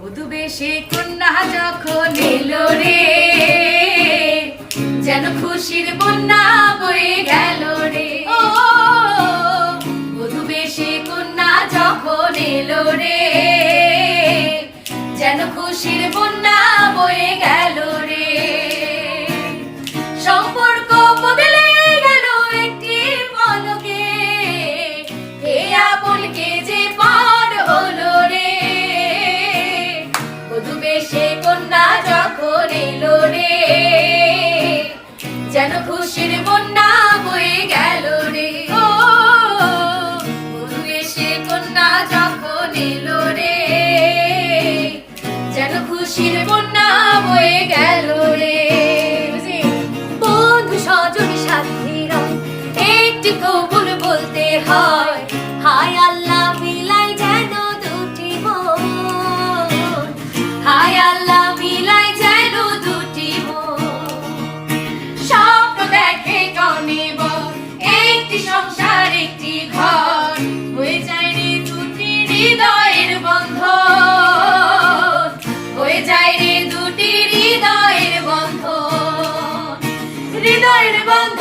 বধু বেশে কন্যা যখন এলো রে, যেন খুশির বন্যা বয়ে গেল রে। ও বধু বেশে কন্যা যখন এলো রে, যেন খুশির বন্যা বয়ে গেল রে। সম্পর্ক বদলে গেল একটি পলকে হে আপনকে যে যেন বন্যা বয়ে গেল রে। ও এসে বেশে কন্যা যখন এলো রে, যেন খুশির বন্যা বয়ে গেল রে। বন্ধু স্বজন সাথীরা, একটি কবুল বলতে হয় হায় সংসার একটি ঘর, হয়ে যায় রে দুটি হৃদয়ের বন্ধ হয়ে যায় রে দুটি হৃদয়ের বন্ধ হৃদয়ের বন্ধন